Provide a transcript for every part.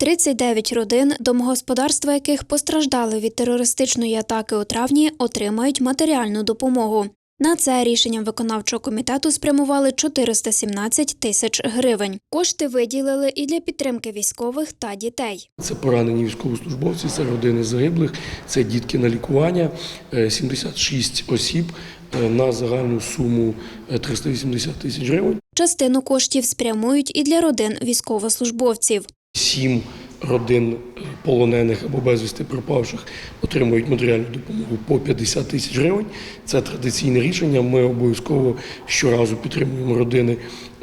39 родин, домогосподарства яких постраждали від терористичної атаки у травні, отримають матеріальну допомогу. На це рішенням виконавчого комітету спрямували 417 тисяч гривень. Кошти виділили і для підтримки військових та дітей. Це поранені військовослужбовці, це родини загиблих, це дітки на лікування, Е, 76 осіб е, на загальну суму е, 380 тисяч гривень. Частину коштів спрямують і для родин військовослужбовців. Сім родин полонених або безвісти пропавших отримують матеріальну допомогу по 50 тисяч гривень. Це традиційне рішення. Ми обов'язково щоразу підтримуємо родини,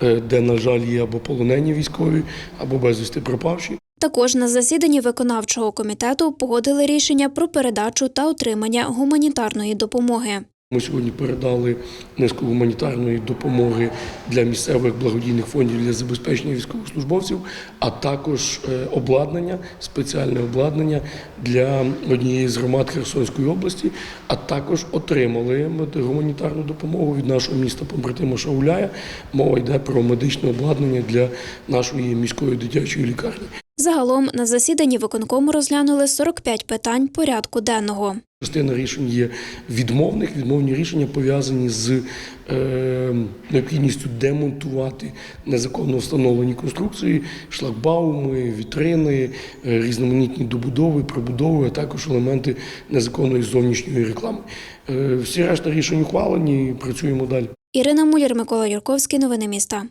е, де, на жаль, є або полонені військові, або безвісти пропавші. Також на засіданні виконавчого комітету погодили рішення про передачу та отримання гуманітарної допомоги. Ми сьогодні передали низку гуманітарної допомоги для місцевих благодійних фондів для забезпечення військовослужбовців, а також е, обладнання, спеціальне обладнання для однієї з громад Херсонської області, а також отримали гуманітарну допомогу від нашого міста побратима Шауляя. Мова йде про медичне обладнання для нашої міської дитячої лікарні. Загалом на засіданні виконкому розглянули 45 питань порядку денного. Частина рішень є відмовних. Відмовні рішення пов'язані з е, необхідністю демонтувати незаконно встановлені конструкції, шлагбауми, вітрини, е, різноманітні добудови, прибудови, а також елементи незаконної зовнішньої реклами. Е, всі решта рішень ухвалені. Працюємо далі. Ірина Муляр, Микола Юрковський. Новини міста.